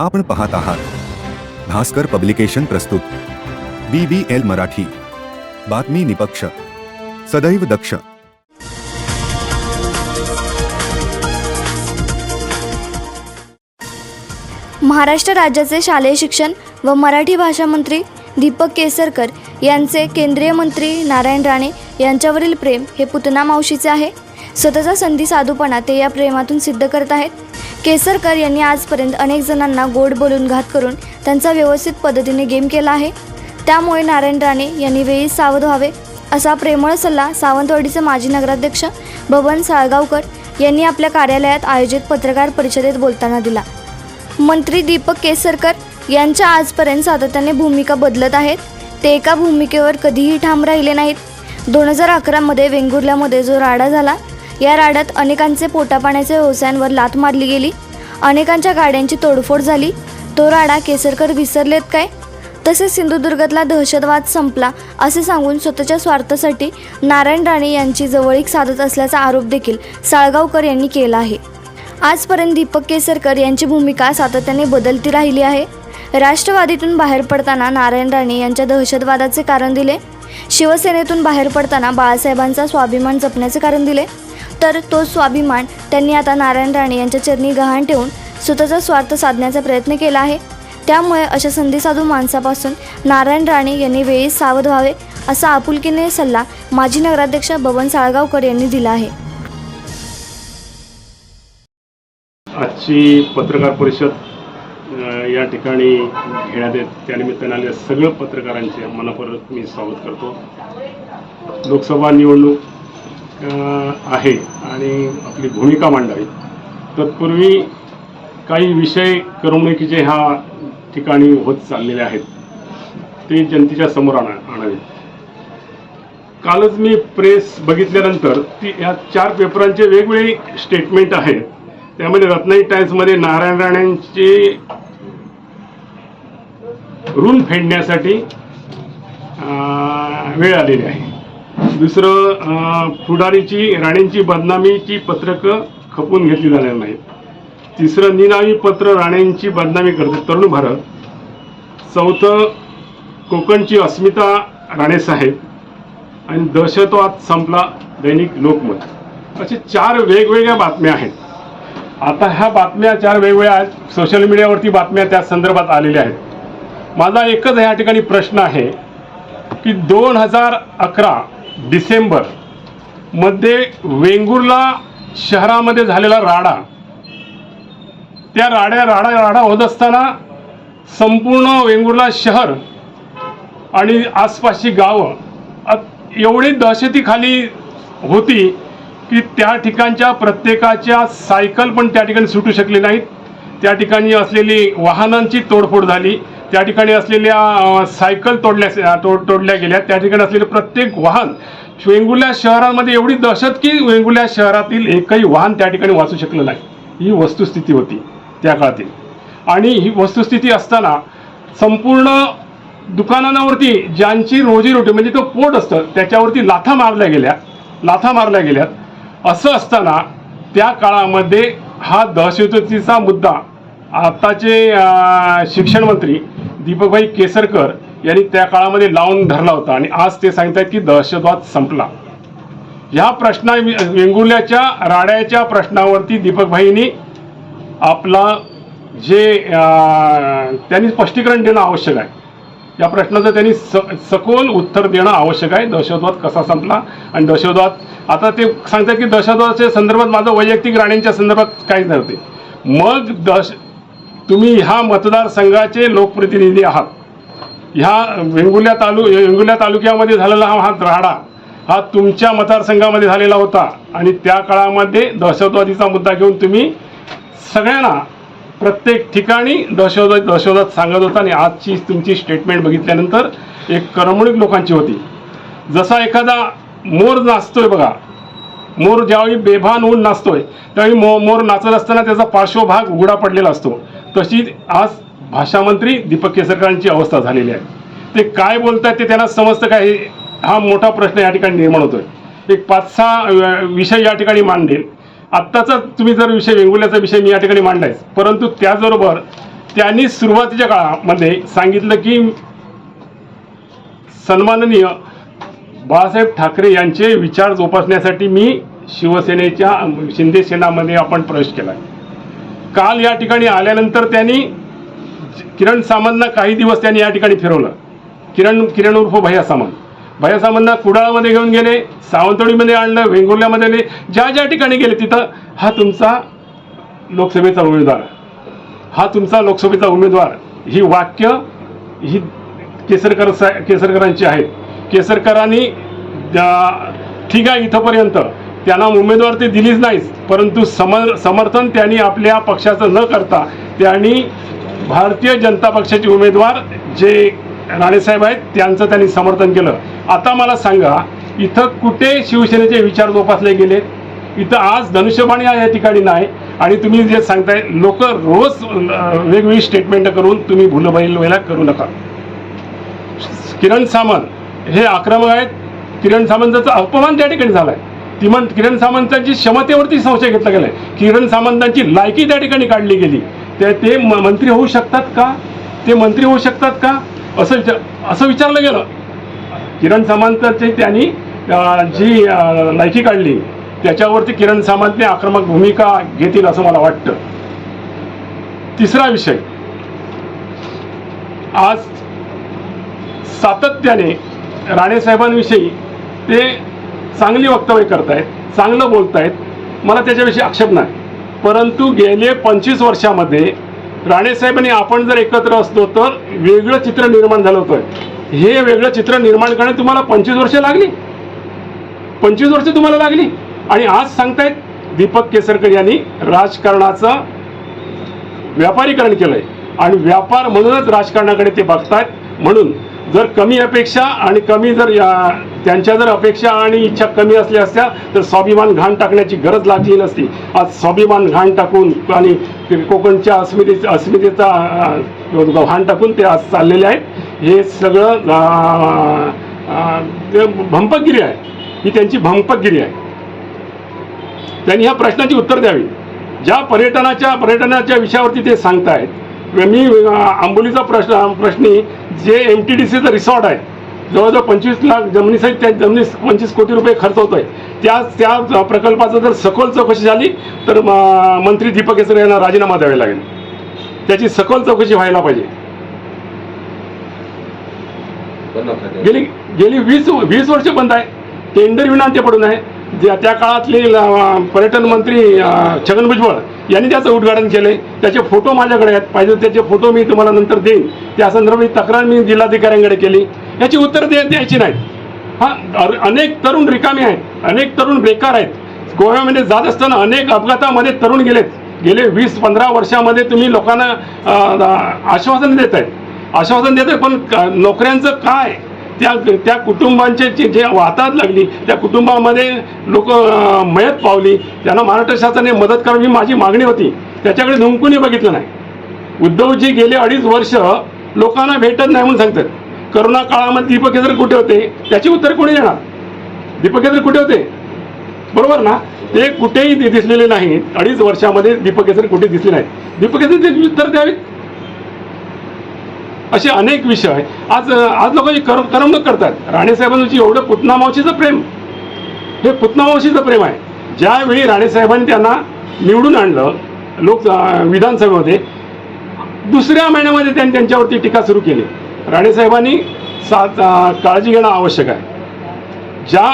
आपण पाहत आहात. भास्कर पब्लिकेशन प्रस्तुत. B B L Marathi. बातमी निपक्ष. सदैव दक्ष. महाराष्ट्र राज्याचे शालेय शिक्षण व मराठी भाषा मंत्री दीपक केसरकर यांचे केंद्रीय मंत्री नारायण राणे यांच्यावरील प्रेम हे पुतना मावशीचे आहे. स्वतःचा संधी साधूपणा ते या प्रेमातून सिद्ध करत आहेत. केसरकर यांनी आजपर्यंत अनेक जणांना गोड बोलून घात करून त्यांचा व्यवस्थित पद्धतीने गेम केला आहे. त्यामुळे नारायण राणे यांनी वेळी सावध व्हावे असा प्रेमळ सल्ला सावंतवाडीचे माजी नगराध्यक्ष बबन साळगावकर यांनी आपल्या कार्यालयात आयोजित पत्रकार परिषदेत बोलताना दिला. मंत्री दीपक केसरकर यांच्या आजपर्यंत सातत्याने भूमिका बदलत आहेत. ते एका भूमिकेवर कधीही ठाम राहिले नाहीत. दोन हजार अकरामध्ये वेंगुर्ल्यामध्ये जो राडा झाला या राड्यात अनेकांचे पोटापाण्याच्या व्यवसायांवर लात मारली गेली. अनेकांच्या गाड्यांची तोडफोड झाली. तो राडा केसरकर विसरलेत काय? तसेच सिंधुदुर्गातला दहशतवाद संपला असे सांगून स्वतःच्या स्वार्थासाठी नारायण राणे यांची जवळीक साधत असल्याचा आरोप देखील साळगावकर यांनी केला आहे. आजपर्यंत दीपक केसरकर यांची भूमिका सातत्याने बदलती राहिली आहे. राष्ट्रवादीतून बाहेर पडताना नारायण राणे यांच्या दहशतवादाचे कारण दिले. शिवसेनेतून बाहेर पडताना बाळासाहेबांचा स्वाभिमान जपण्याचे कारण दिले. तर तो स्वाभिमान त्यांनी आता नारायण राणे यांच्या चरणी गहाण ठेवून स्वतःचा स्वार्थ साधण्याचा प्रयत्न केला आहे. त्यामुळे अशा संधीसाधू माणसापासून नारायण राणे यांनी वेळीच सावध व्हावे असा आपुलकीने सल्ला माजी नगराध्यक्ष बबन साळगावकर यांनी दिला आहे. आजची पत्रकार परिषद या ठिकाणी घेण्यात येत त्यानिमित्ताने आलेल्या सगळ्या पत्रकारांचे मनापूर्वक मी स्वागत करतो. लोकसभा निवडणूक आहे आणि आपली भूमिका मांडावी. तत्पूर्वी काही विषय करमणुकीचे ह्या ठिकाणी होत चाललेले आहेत. ते जनतेच्या समोर आणा आणावे. कालच मी प्रेस बघितल्यानंतर ती या चार पेपरांचे वेगवेगळे स्टेटमेंट आहेत. त्यामध्ये रत्नाई टाइम्समध्ये नारायण राणेंचे ऋण फेडण्यासाठी वेळ आलेली आहे. दुसरं अं, फुडारीची राणेंची बदनामीची पत्रकं खपून घेतली जाणार नाहीत. तिसरं निनावी पत्र राणेंची बदनामी करते. तरुण भारत. चौथं कोकणची अस्मिता राणेसाहेब आणि दहशतवाद संपला दैनिक लोकमत. असे चार वेगवेगळ्या बातम्या आहेत. आता ह्या बातम्या चार वेगवेगळ्या सोशल मीडियावरती बातम्या त्या संदर्भात आलेल्या आहेत. माझा एकच ह्या ठिकाणी प्रश्न आहे की दोन हजार अकरा डिसेंबरमध्ये वेंगुर्ला शहरामध्ये झालेला राडा. त्या राड्या राडा राडा होत असताना संपूर्ण वेंगुर्ला शहर आणि आसपासची गावं एवढी दहशतीखाली होती की त्या ठिकाणच्या प्रत्येकाच्या सायकल पण त्या ठिकाणी सुटू शकले नाहीत. त्या ठिकाणी असलेली वाहनांची तोडफोड झाली. त्या ठिकाणी असलेल्या सायकल तोडल्या तोड तोडल्या गेल्या. त्या ठिकाणी असलेले प्रत्येक वाहन वेंगुल्या शहरामध्ये एवढी दहशत की वेंगुल्या शहरातील एकही वाहन त्या ठिकाणी वाचू शकलं नाही. ही वस्तुस्थिती होती त्या काळातील. आणि ही वस्तुस्थिती असताना संपूर्ण दुकानांवरती ज्यांची रोजीरोटी म्हणजे तो पोट असतं त्याच्यावरती लाथा मारल्या गेल्या लाथा मारल्या गेल्यात. असं असताना त्या काळामध्ये हा दहशतीचा मुद्दा आताचे शिक्षण मंत्री दीपकभाई केसरकर यांनी त्या काळामध्ये लावून धरला होता आणि आज ते सांगतात की दहशतवाद संपला. ह्या प्रश्ना वेंगुर्ल्याच्या राड्याच्या प्रश्नावरती दीपकभाईंनी आपला जे त्यांनी स्पष्टीकरण देणं आवश्यक आहे. या प्रश्नाचं त्यांनी स सखोल उत्तर देणं आवश्यक आहे. दहशतवाद कसा संपला आणि दहशतवाद आता ते सांगतात की दहशतवादाच्या संदर्भात माझं वैयक्तिक राण्यांच्या संदर्भात काहीच नव्हते. मग दहश तुम्ही ह्या मतदारसंघाचे लोकप्रतिनिधी आहात. ह्या वेंगुर्ल्या तालु वेंगुर्ल्या तालुक्यामध्ये झालेला हा हा हा तुमच्या मतदारसंघामध्ये झालेला होता आणि त्या काळामध्ये दहशतवादीचा मुद्दा घेऊन तुम्ही सगळ्यांना प्रत्येक ठिकाणी दहशतवाद दहशतवाद सांगत होता आणि आजची तुमची स्टेटमेंट बघितल्यानंतर एक करमणूक लोकांची होती. जसा एखादा मोर नाचतोय बघा मोर ज्यावेळी बेभान होऊन नाचतोय त्यावेळी मो मोर नाचत असताना त्याचा पार्श्वभाग उघडा पडलेला असतो. तशी आज भाषामंत्री दीपक केसरकरांची अवस्था झालेली आहे. ते काय बोलतायत ते त्यांना समजतं काय हा मोठा प्रश्न या ठिकाणी निर्माण होतोय. एक पाच सहा विषय या ठिकाणी मांडेल. आत्ताचा तुम्ही जर विषय वेंगुल्याचा विषय मी या ठिकाणी मांडलाय. परंतु त्याचबरोबर त्यांनी सुरुवातीच्या काळामध्ये सांगितलं की सन्माननीय बाळासाहेब ठाकरे यांचे विचार जोपासण्यासाठी मी शिवसेनेच्या शिंदे सेनामध्ये आपण प्रवेश केला आहे काल या ठिकाणी आल्यानंतर त्यांनी किरण सामंतना काही दिवस त्यांनी या ठिकाणी फिरवलं. किरण किरण उर्फ भैया सामंत. भैया सामंतना कुडाळमध्ये घेऊन गेले सावंतवाडीमध्ये आणलं वेंगुर्ल्यामध्ये आले ज्या ज्या ठिकाणी गेले तिथं हा तुमचा लोकसभेचा उमेदवार. हा तुमचा लोकसभेचा उमेदवार. ही वाक्य ही केसरकर सा केसरकरांची आहेत. केसरकरांनी ज्या- ठीक आहे इथंपर्यंत. त्यांना उमेदवार ते दिलीच नाहीच परंतु सम समर्थन त्यांनी आपल्या पक्षाचं न करता त्यांनी भारतीय जनता पक्षाचे उमेदवार जे राणेसाहेब आहेत त्यांचं त्यांनी समर्थन केलं. आता मला सांगा इथं कुठे शिवसेनेचे विचार जोपासले गेले इथं आज धनुष्यबाणी या ठिकाणी नाही. आणि तुम्ही जे सांगताय लोक रोज वेगवेगळी स्टेटमेंट करून तुम्ही भुलबैल व्हायला करू नका. किरण सामंत हे आक्रमक आहेत. किरण सामंताचा अपमान त्या ठिकाणी झालाय. आहे तिमन किरण सामंतांची क्षमतेवरती संशय घेतला गेलाय. किरण सामंतांची लायकी त्या ठिकाणी काढली गेली. ते ते मंत्री होऊ शकतात का? ते मंत्री होऊ शकतात का? असं विचार असं विचारलं गेलं. किरण सामंतांची त्यांनी जी लायकी काढली त्याच्यावरती किरण सामंतने आक्रमक भूमिका घेतील असं मला वाटतं. तिसरा विषय. आज सातत्याने राणेसाहेबांविषयी ते चांगली वक्तव्य करतायत चांगलं बोलतायत. मला त्याच्याविषयी आक्षेप नाही. परंतु गेले पंचवीस वर्षामध्ये राणेसाहेबांनी आपण जर एकत्र असतो तर वेगळं चित्र निर्माण झालं होतं. हे वेगळं चित्र निर्माण करणे तुम्हाला पंचवीस वर्ष लागली. पंचवीस वर्ष तुम्हाला लागली. आणि आज सांगतायत दीपक केसरकर यांनी राजकारणाचं व्यापारीकरण केलंय. आणि व्यापार म्हणूनच राजकारणाकडे ते बघतायत. म्हणून जर कमी अपेक्षा आणि कमी जर या- त्यांच्या जर अपेक्षा आणि इच्छा कमी असल्या असत्या तर स्वाभिमान घाण टाकण्याची गरज लागली नसती. आज स्वाभिमान घाण टाकून आणि कोकणच्या अस्मितेचा अस्मितेचा घाण टाकून ते आज चाललेले आहेत. हे सगळं भंपकगिरी आहे. ही त्यांची भंपकगिरी आहे. त्यांनी ह्या प्रश्नाची उत्तर द्यावी. ज्या पर्यटनाच्या पर्यटनाच्या विषयावरती ते सांगतायत. मी आंबोलीचा प्रश्न प्रश्नी जे एम टी डी सीचं रिसॉर्ट आहे जवळजवळ पंचवीस लाख जमिनीसहित त्या जमिनी पंचवीस कोटी रुपये खर्च होतो आहे त्या त्या प्रकल्पाचं जर सखोल चौकशी झाली तर मंत्री दीपक केसर यांना राजीनामा द्यावा लागेल. त्याची सखोल चौकशी व्हायला पाहिजे. गेली गेली वीस वीस वर्ष बंद आहे. टेंडर विना ते पडून आहे. ज्या त्या काळातले पर्यटन मंत्री छगन भुजबळ यांनी त्याचं उद्घाटन केले त्याचे फोटो माझ्याकडे आहेत. पाहिजे त्याचे फोटो मी तुम्हाला नंतर देईन. त्या संदर्भात तक्रार मी जिल्हाधिकाऱ्यांकडे केली. याची उत्तर द्यायची नाहीत. हां अनेक तरुण रिकामे आहेत. अनेक तरुण बेकार आहेत. गोव्यामध्ये जात असताना अनेक अपघातामध्ये तरुण गेलेत. गेले वीस पंधरा वर्षामध्ये तुम्ही लोकांना आश्वासन देत आहेत आश्वासन देत आहे पण क- नोकऱ्यांचं काय? त्या त्या कुटुंबांचे जे जे वाहतात लागली त्या कुटुंबामध्ये लोक मयत पावली. त्यांना महाराष्ट्र शासनाने मदत करावी ही माझी मागणी होती. त्याच्याकडे धुमकूनही बघितलं नाही. उद्धवजी गेले अडीच वर्ष लोकांना भेटत नाही म्हणून सांगतात. करोना काळामध्ये दीपक केसर कुठे होते? त्याचे उत्तर कोणी देणार? दीपक केसर कुठे होते? बरोबर ना? ते कुठेही दिसलेले नाहीत. अडीच वर्षामध्ये दीपक केसर कुठे दिसले नाहीत. दीपक केसर उत्तर द्यावीत असे अनेक विषय. आज आज लोक कर करमणूक करतात. राणेसाहेबांची एवढं पुतनामावशीचं प्रेम. हे पुतनामावशीचं प्रेम आहे. ज्यावेळी राणेसाहेबांनी त्यांना निवडून आणलं लोक विधानसभेमध्ये दुसऱ्या महिन्यामध्ये त्यांनी त्यांच्यावरती टीका सुरू केली. राणेसाहेबांनी सा काळजी घेणं आवश्यक आहे. ज्या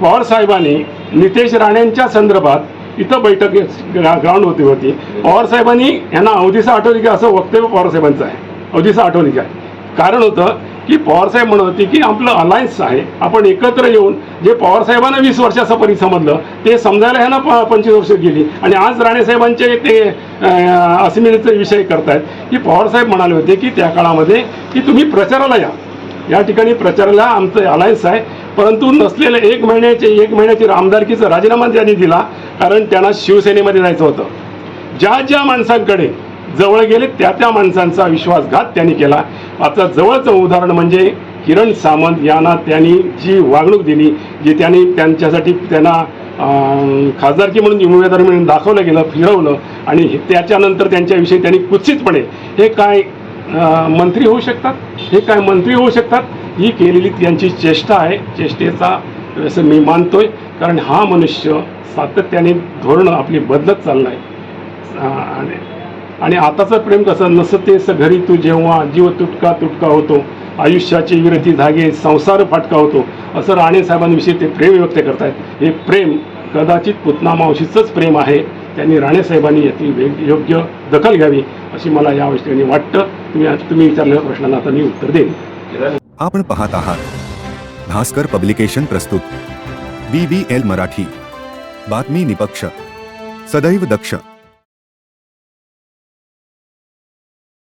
पवार साहेबांनी नितेश राणेंच्या संदर्भात इथं बैठक ग्राउंड होती होती. पवारसाहेबांनी यांना अवधीसा आठवली की असं वक्तव्य पवार साहेबांचं आहे. अवधीसा आठवली आहे कारण होतं की पवारसाहेब म्हणत होते की आपलं अलायन्स आहे आपण एकत्र येऊन जे पवारसाहेबांना वीस वर्षाचं परी समजलं ते समजायला ह्यांना प पंचवीस वर्ष गेली. आणि आज राणेसाहेबांचे ते अं, अस्मितेचे विषय करतायत की पवारसाहेब म्हणाले होते की त्या काळामध्ये की तुम्ही प्रचाराला या. या ठिकाणी प्रचाराला आमचं अलायन्स आहे. परंतु नसलेलं एक महिन्याचे एक महिन्याची आमदारकीचा राजीनामा त्यांनी दिला कारण त्यांना शिवसेनेमध्ये जायचं होतं. ज्या ज्या माणसांकडे जवळ गेले त्या त्या माणसांचा विश्वासघात त्यांनी केला. आता जवळचं उदाहरण म्हणजे किरण सामंत यांना त्यांनी जी वागणूक दिली जी त्यांनी त्यांच्यासाठी त्यांना खासदारकी म्हणून उमेदवार म्हणून दाखवलं गेलं फिरवलं आणि त्याच्यानंतर त्यांच्याविषयी त्यांनी कुत्सितपणे हे काय मंत्री होऊ शकतात? हे काय मंत्री होऊ शकतात? ही केलेली त्यांची चेष्टा आहे. चेष्टेचा असं मी मानतोय कारण हा मनुष्य सातत्याने धोरणं आपली बदलत चाललं आहे आणि आताचं प्रेम कसं? नसतेस घरी तू जेव्हा जीव तुटका तुटका होतो आयुष्याचे विरती धागे संसार फाटका होतो असं राणे साहेबांविषयी ते प्रेम व्यक्त करतायत. हे प्रेम कदाचित पुतना मावशीचंच प्रेम आहे. त्यांनी राणे साहेबांनी याची योग्य दखल घ्यावी अशी मला या गोष्टीने वाटतं. तुम्ही तुम्ही विचारलेल्या प्रश्नाला आता मी उत्तर देईन. आपण पाहत आहात भास्कर पब्लिकेशन प्रस्तुत. B B L Marathi. बातमी निपक्ष. सदैव दक्ष.